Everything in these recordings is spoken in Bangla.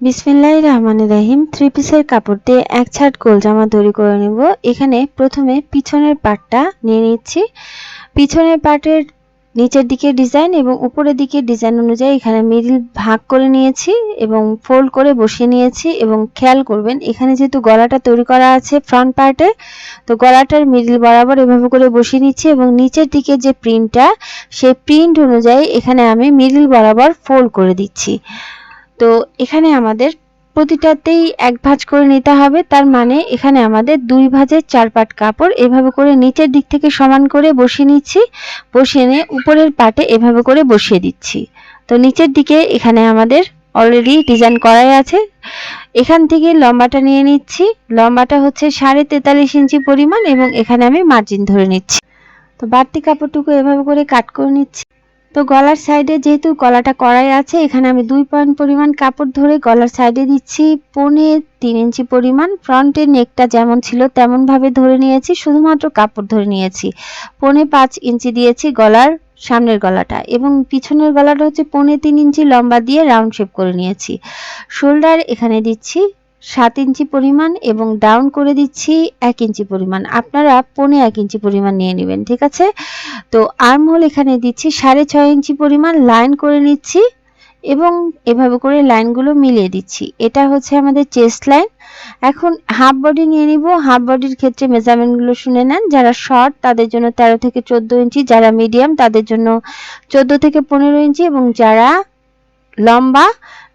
বিসমিল্লাহ রহমান রাহিম থ্রি পিসের কাপড় দিয়ে এক ছাট গোল জামা তৈরি করে নেব। এখানে প্রথমে পিছনের পাটটা নিয়ে নিচ্ছি। পিছনের পাটের নিচের দিকে ডিজাইন এবং উপরের দিকে ডিজাইন অনুযায়ী এখানে মিডিল ভাগ করে নিয়েছি এবং ফোল্ড করে বসিয়ে নিয়েছি এবং খেয়াল করবেন, এখানে যেহেতু গলাটা তৈরি করা আছে ফ্রন্ট পার্টে তো গলাটার মিডিল বরাবর এভাবে করে বসিয়ে নিচ্ছি এবং নিচের দিকে যে প্রিন্টটা সেই প্রিন্ট অনুযায়ী এখানে আমি মিডিল বরাবর ফোল্ড করে দিচ্ছি। তো এখানে আমাদের প্রতিটাতেই এক ভাঁজ করে নিতে হবে। তার মানে এখানে আমাদের দুই ভাঁজের চার পাট কাপড় এভাবে করে নিচের দিক থেকে সমান করে বসিয়ে নিচ্ছি। বসিয়ে নিয়ে উপরের পাটে এভাবে করে বসিয়ে দিচ্ছি। তো নিচের দিকে এখানে আমাদের অলরেডি ডিজাইন করাই আছে। এখান থেকে লম্বাটা নিয়ে নিচ্ছি। লম্বাটা হচ্ছে সাড়ে তেতাল্লিশ ইঞ্চি পরিমাণ এবং এখানে আমি মার্জিন ধরে নিচ্ছি। তো বাড়তি কাপড়টুকু এভাবে করে কাট করে নিচ্ছি। তো গলার সাইডে যেহেতু গলাটা কড়াই আছে, এখানে আমি দুই পয়েন্ট পরিমাণ কাপড় ধরে গলার সাইডে দিচ্ছি। পনে তিন ইঞ্চি পরিমাণ। ফ্রন্টের নেকটা যেমন ছিল তেমনভাবে ধরে নিয়েছি, শুধুমাত্র কাপড় ধরে নিয়েছি। পনে পাঁচ ইঞ্চি দিয়েছি গলার সামনের গলাটা এবং পিছনের গলাটা হচ্ছে পনে তিন ইঞ্চি লম্বা দিয়ে রাউন্ড শেপ করে নিয়েছি। শোল্ডার এখানে দিচ্ছি সাত ইঞ্চি পরিমাণ এবং ডাউন করে দিচ্ছি এক ইঞ্চি পরিমাণ। আপনারা পনে এক ইঞ্চি পরিমাণ নিয়ে নেবেন, ঠিক আছে? তো আর্মহোল এখানে দিচ্ছি সাড়ে ছয় ইঞ্চি পরিমাণ লাইন করে নিচ্ছি এবং এভাবে করে লাইনগুলো মিলিয়ে দিচ্ছি। এটা হচ্ছে আমাদের চেস্ট লাইন এখন হাফ বডি নিয়ে নিব। হাফ বডির ক্ষেত্রে মেজারমেন্টগুলো শুনে নেন। যারা শর্ট তাদের জন্য তেরো থেকে চোদ্দ ইঞ্চি। যারা মিডিয়াম তাদের জন্য চোদ্দ থেকে পনেরো ইঞ্চি এবং যারা লম্বা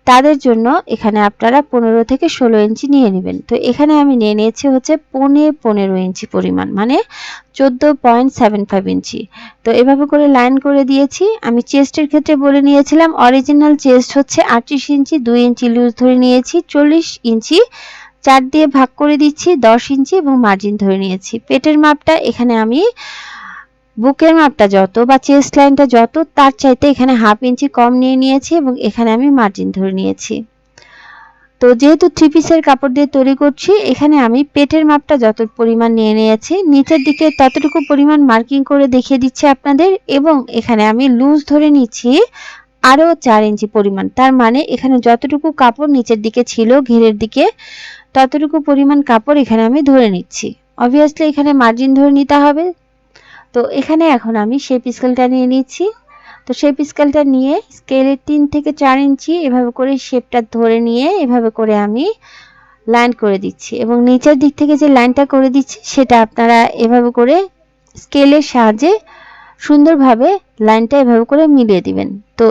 তাদের জন্য এখানে আপনারা পনেরো থেকে ষোলো ইঞ্চি নিয়ে নেবেন। তো এখানে আমি নিয়ে নিয়েছি হচ্ছে পনে পনেরো ইঞ্চি পরিমাণ মানে চোদ্দ পয়েন্ট সেভেন ফাইভ ইঞ্চি। তো এভাবে করে লাইন করে দিয়েছি। আমি চেস্টের ক্ষেত্রে বলে নিয়েছিলাম, অরিজিনাল চেস্ট হচ্ছে আটত্রিশ ইঞ্চি, দুই ইঞ্চি লুজ ধরে নিয়েছি, চল্লিশ ইঞ্চি চার দিয়ে ভাগ করে দিচ্ছি, দশ ইঞ্চি এবং মার্জিন ধরে নিয়েছি। পেটের মাপটা এখানে আমি বুকের মাপটা যত বা চেস্ট লাইনটা যত, তার চাইতে এখানে হাফ ইঞ্চি কম নিয়ে নিয়েছি এবং এখানে আমি মার্জিন ধরে নিয়েছি। তো যেহেতু থ্রি পিসের কাপড় দিয়ে তৈরি করছি, এখানে আমি পেটের মাপটা যত পরিমাণ নিয়ে নিয়েছি, নিচের দিকে ততটুকু পরিমাণ মার্কিং করে দেখিয়ে দিচ্ছি আপনাদের এবং এখানে আমি লুজ ধরে নিচ্ছি আরও চার ইঞ্চি পরিমাণ। তার মানে এখানে যতটুকু কাপড় নিচের দিকে ছিল, ঘেরের দিকে, ততটুকু পরিমাণ কাপড় এখানে আমি ধরে নিচ্ছি। অবভিয়াসলি এখানে মার্জিন ধরে নিতে হবে তো এখানে এখন আমি শেপ স্কেলটা নিয়ে নিচ্ছি। তো শেপ স্কেলটা নিয়ে স্কেলের তিন থেকে চার ইঞ্চি এভাবে করে শেপটা ধরে নিয়ে এভাবে করে আমি লাইন করে দিচ্ছি এবং নিচের দিক থেকে যে লাইনটা করে দিচ্ছি সেটা আপনারা এভাবে করে স্কেলের সাহায্যে সুন্দরভাবে লাইনটা এভাবে করে মিলিয়ে দিবেন। তো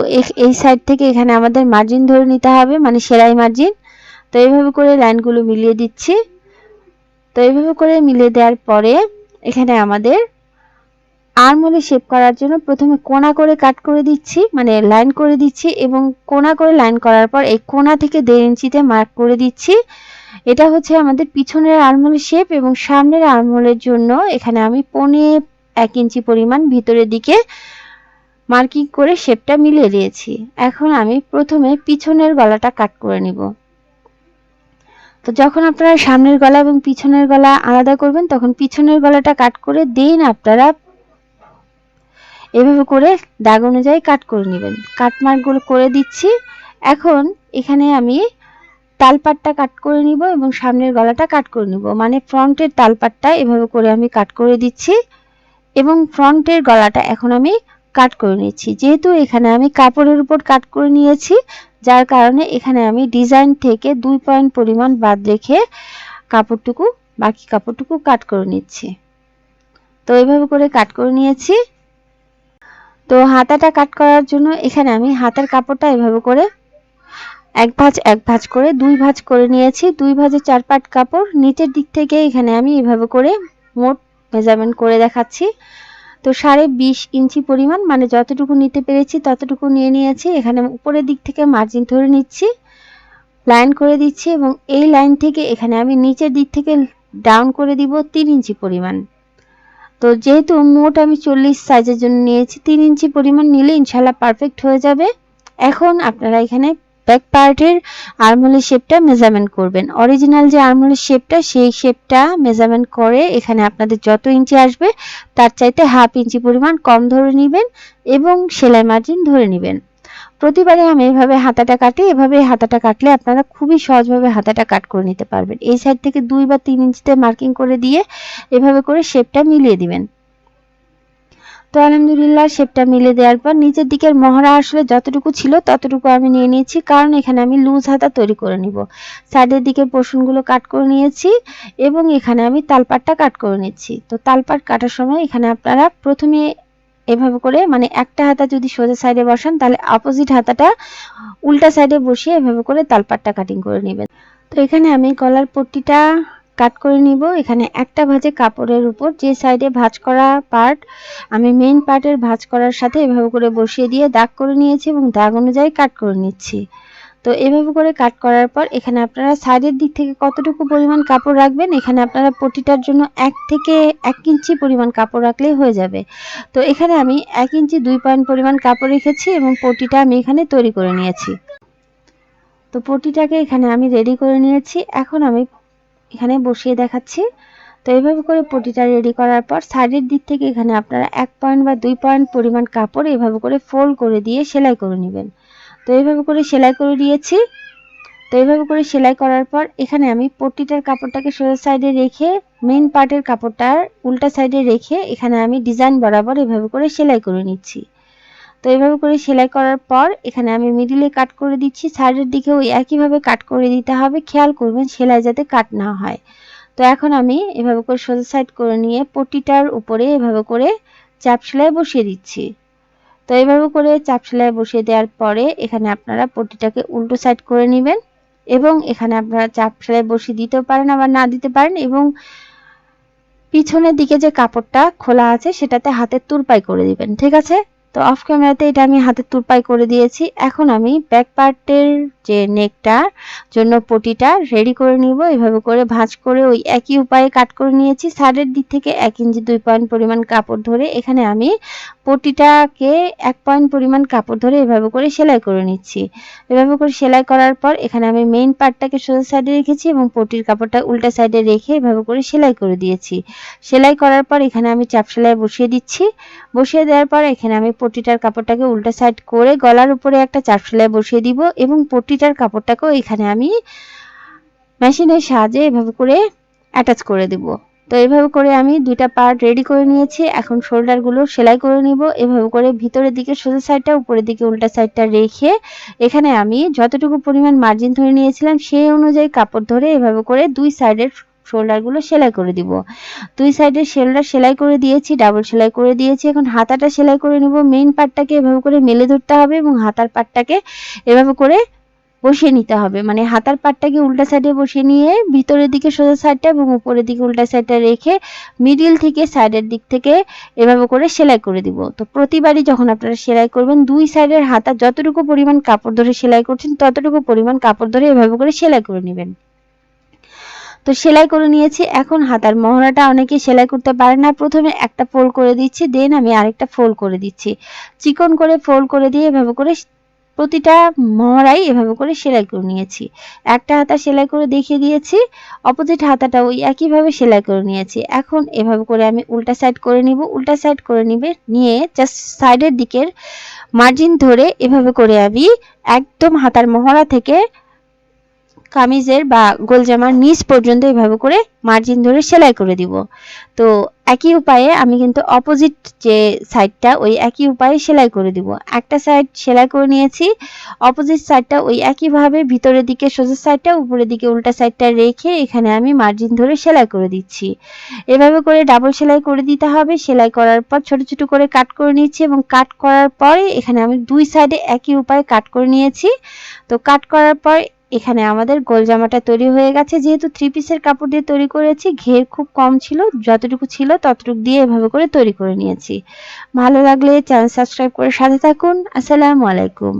এই সাইড থেকে এখানে আমাদের মার্জিন ধরে নিতে হবে মানে সেলাই মার্জিন তো এইভাবে করে লাইনগুলো মিলিয়ে দিচ্ছি। তো এইভাবে করে মিলিয়ে দেওয়ার পরে এখানে আমাদের আর্মহোলে শেপ করার জন্য প্রথমে কোনা করে কাট করে দিচ্ছি মানে লাইন করে দিচ্ছি এবং কোনা করে লাইন করার পর এই কোনা থেকে দেড় ইঞ্চিতে মার্ক করে দিচ্ছি। এটা হচ্ছে আমাদের পিছনের আর্মহোলের শেপ এবং সামনের আর্মহোলের জন্য এখানে আমি পনে এক ইঞ্চি পরিমাণ ভিতরের দিকে মার্কিং করে শেপটা মিলিয়ে দিয়েছি। এখন আমি প্রথমে পিছনের গলাটা কাট করে নিব। তো যখন আপনারা সামনের গলা এবং পিছনের গলা আলাদা করবেন, তখন পিছনের গলাটা কাট করে দেন আপনারা এভাবে করে দাগ অনুযায়ী কাট করে নেবেন। কাট মার্কগুলো করে দিচ্ছি। এখন এখানে আমি তালপাটটা কাট করে নিব এবং সামনের গলাটা কাট করে নিব। মানে ফ্রন্টের তালপাটটা এভাবে করে আমি কাট করে দিচ্ছি এবং ফ্রন্টের গলাটা এখন আমি কাট করে নিচ্ছি। যেহেতু এখানে আমি কাপড়ের উপর কাট করে নিয়েছি, যার কারণে এখানে আমি ডিজাইন থেকে দুই পয়েন্ট পরিমাণ বাদ রেখে কাপড়টুকু, বাকি কাপড়টুকু কাট করে নিচ্ছি। তো এইভাবে করে কাট করে নিয়েছি। তো হাতাটা কাট করার জন্য এখানে আমি হাতার কাপড়টা এভাবে করে এক ভাঁজ এক ভাঁজ করে, দুই ভাঁজ করে নিয়েছি। দুই ভাঁজে চার পাট কাপড়। নিচের দিক থেকে এখানে আমি এভাবে করে মোট মেজারমেন্ট করে দেখাচ্ছি। তো সাড়ে বিশ ইঞ্চি পরিমাণ মানে যতটুকু নিতে পেরেছি ততটুকু নিয়ে নিয়েছি। এখানে উপরের দিক থেকে মার্জিন ধরে নিচ্ছি লাইন করে দিচ্ছি এবং এই লাইন থেকে এখানে আমি নিচের দিক থেকে ডাউন করে দিব তিন ইঞ্চি পরিমাণ। তো যেহেতু মোট আমি চল্লিশ সাইজের জন্য নিয়েছি, তিন ইঞ্চি পরিমাণ নিলে ইনশাল্লাহ পারফেক্ট হয়ে যাবে। এখন আপনারা এখানে ব্যাক পার্টের আর্মহোলের শেপটা মেজারমেন্ট করবেন। অরিজিনাল যে আর্মহোলের শেপটা সেই শেপটা মেজারমেন্ট করে এখানে আপনাদের যত ইঞ্চি আসবে, তার চাইতে হাফ ইঞ্চি পরিমাণ কম ধরে নেবেন এবং সেলাই মার্জিন ধরে নেবেন। প্রতিবারে আমি এভাবে হাতাটা কাটি, এভাবে হাতাটা কাটলে আপনারা খুবই সহজভাবে হাতাটা কাট করে নিতে পারবেন। এই সাইড থেকে দুই বা তিন ইঞ্চিতে মার্কিং করে দিয়ে এভাবে করে শেপটা মিলিয়ে দিবেন। তো আলহামদুলিল্লাহ শেপটা মিলে দেওয়ার পর নিচের দিকের মহড়া আসলে যতটুকু ছিল ততটুকু আমি নিয়ে নিয়েছি। কারণ এখানে আমি লুজ হাতা তৈরি করে নিব। সাইডের দিকের পোর্শনগুলো কাট করে নিয়েছি এবং এখানে আমি তালপাটটা কাট করে নিচ্ছি। তো তালপাট কাটার সময় এখানে আপনারা প্রথমে এভাবে করে মানে একটা হাতা যদি সোজা সাইডে বসান, তাহলে অপোজিট হাতাটা উল্টা সাইডে বসিয়ে এভাবে করে তালপাটটা কাটিং করে নেবেন। তো এখানে আমি কলার পট্টিটা কাট করে নিব। এখানে একটা ভাঁজে কাপড়ের উপর যে সাইডে ভাঁজ করা পার্ট আমি মেইন পার্টের ভাঁজ করার সাথে এভাবে করে বসিয়ে দিয়ে দাগ করে নিয়েছি এবং দাগ অনুযায়ী কাট করে নিচ্ছি। তো এভাবে করে কাট করার পর এখানে আপনারা সাইডের দিক থেকে কতটুকু পরিমাণ কাপড় রাখবেন? এখানে আপনারা পটিটার জন্য এক থেকে এক ইঞ্চি পরিমাণ কাপড় রাখলেই হয়ে যাবে। তো এখানে আমি এক ইঞ্চি দুই পয়েন্ট পরিমাণ কাপড় রেখেছি এবং পটিটা আমি এখানে তৈরি করে নিয়েছি। তো পটিটাকে এখানে আমি রেডি করে নিয়েছি। এখন আমি এখানে বসিয়ে দেখাচ্ছি। তো এইভাবে করে পটিটা রেডি করার পর সাইডের দিক থেকে এখানে আপনারা এক পয়েন্ট বা দুই পয়েন্ট পরিমাণ কাপড় এভাবে করে ফোল্ড করে দিয়ে সেলাই করে নেবেন। তো এইভাবে করে সেলাই করে দিয়েছি। তো এইভাবে করে সেলাই করার পর এখানে আমি পট্টিটার কাপড়টাকে সোজা সাইডে রেখে মেন পার্টের কাপড়টার উল্টা সাইডে রেখে এখানে আমি ডিজাইন বরাবর এভাবে করে সেলাই করে নিচ্ছি। তো এইভাবে করে সেলাই করার পর এখানে আমি মিডিলে কাট করে দিচ্ছি। সাইডের দিকে ওই একইভাবে কাট করে দিতে হবে। খেয়াল করবেন সেলাই যাতে কাট না হয়। তো এখন আমি এভাবে করে সোজা সাইড করে নিয়ে পট্টিটার উপরে এভাবে করে চাপ সেলাই বসিয়ে দিচ্ছি। তো এইভাবে করে চাপ সেলাই বসিয়ে দেওয়ার পরে এখানে আপনারা পটিটাকে উল্টো সাইড করে নেবেন এবং এখানে আপনারা চাপ সেলাই বসিয়ে দিতেও পারেন, আবার না দিতে পারেন এবং পিছনের দিকে যে কাপড়টা খোলা আছে সেটাতে হাতের তুরপাই করে দিবেন, ঠিক আছে? তো অফ ক্যামেরাতে এটা আমি হাতের তুরপাই করে দিয়েছি। এখন আমি ব্যাক পার্টের যে নেকটা জন্য পটিটা রেডি করে নিব। এভাবে করে ভাঁজ করে ওই একই উপায়ে কাট করে নিয়েছি। সাইডের দিক থেকে এক ইঞ্চি দুই পয়েন্ট পরিমাণ কাপড় ধরে এখানে আমি পটিটাকে এক পয়েন্ট পরিমাণ কাপড় ধরে এভাবে করে সেলাই করে নিচ্ছি। এভাবে করে সেলাই করার পর এখানে আমি মেইন পার্টটাকে সোজা সাইডে রেখেছি এবং পটির কাপড়টা উল্টা সাইডে রেখে এভাবে করে সেলাই করে দিয়েছি। সেলাই করার পর এখানে আমি চাপ সেলাই বসিয়ে দিচ্ছি। বসিয়ে দেওয়ার পর এখানে আমি পটিটার কাপড়টাকে উল্টা সাইড করে গলার উপরে একটা চাপ সেলাই বসিয়ে দিব এবং পটিটার কাপড়টাকেও এখানে আমি মেশিনের সাহায্যে এভাবে করে অ্যাটাচ করে দেব। তো এভাবে করে আমি দুইটা পার্ট রেডি করে নিয়েছি। এখন শোল্ডারগুলো সেলাই করে নিব। এভাবে করে ভিতরের দিকে সোজা সাইডটা উপরের দিকে উল্টা সাইডটা রেখে এখানে আমি যতটুকু পরিমাণ মার্জিন ধরে নিয়েছিলাম, সেই অনুযায়ী কাপড় ধরে এভাবে করে দুই সাইডের শোল্ডারগুলো সেলাই করে দিব। দুই সাইডের শোল্ডার সেলাই করে দিয়েছি ডাবল সেলাই করে দিয়েছি। এখন হাতাটা সেলাই করে নিব। মেইন পার্টটাকে এভাবে করে মেলে ধরতে হবে এবং হাতার পার্টটাকে এভাবে করে বসিয়ে নিতে হবে। মানে হাতার পাটটাকে উল্টা সাইডে বসিয়ে নিয়ে ভিতরের দিকে সোজা সাইডটা এবং উপরের দিকে উল্টা সাইডটা রেখে মিডিল থেকে সাইডের দিক থেকে এভাবে করে সেলাই করে দিব। তো প্রতিবারই যখন আপনারা সেলাই করবেন, দুই সাইডের হাতা যতটুকু পরিমাণ কাপড় ধরে সেলাই করছেন, ততটুকু পরিমাণ কাপড় ধরে এভাবে করে সেলাই করে নেবেন। তো সেলাই করে নিয়েছি। এখন হাতার মহড়াটা অনেকে সেলাই করতে পারে না। প্রথমে একটা ফোল্ড করে দিচ্ছি দেন আমি আরেকটা ফোল্ড করে দিচ্ছি। চিকন করে ফোল্ড করে দিয়ে এভাবে করে প্রতিটা মহড়াই এভাবে করে সেলাই করে নিয়েছি। একটা হাতা সেলাই করে দেখিয়ে দিয়েছি অপোজিট হাতাটা ওই একইভাবে সেলাই করে নিয়েছি। এখন এভাবে করে আমি উল্টা সাইড করে নিব। উল্টা সাইড করে নিবে, নিয়ে জাস্ট সাইডের দিকের মার্জিন ধরে এভাবে করে আমি একদম হাতার মহড়া থেকে কামিজের বা গোলজামার নিচ পর্যন্ত এভাবে করে মার্জিন ধরে সেলাই করে দিব। তো একই উপায়ে আমি কিন্তু অপোজিট যে সাইডটা ওই একই উপায়ে সেলাই করে দিব। একটা সাইড সেলাই করে নিয়েছি অপোজিট সাইডটা ওই একইভাবে ভিতরের দিকে সোজা সাইডটা উপরের দিকে উল্টা সাইডটা রেখে এখানে আমি মার্জিন ধরে সেলাই করে দিচ্ছি। এভাবে করে ডাবল সেলাই করে দিতে হবে। সেলাই করার পর ছোট ছোট করে কাট করে নিচ্ছি এবং কাট করার পরে এখানে আমি দুই সাইডে একই উপায়ে কাট করে নিয়েছি। তো কাট করার পর এখানে আমাদের গোল জামাটা তৈরি হয়ে গেছে। যেহেতু থ্রি পিসের কাপড় দিয়ে তৈরি করেছি, ঘের খুব কম ছিল, যতটুকু ছিল ততটুকু দিয়ে এভাবে করে তৈরি করে নিয়েছি। ভালো লাগলে চ্যানেল সাবস্ক্রাইব করে সাথে থাকুন। আসসালামু আলাইকুম।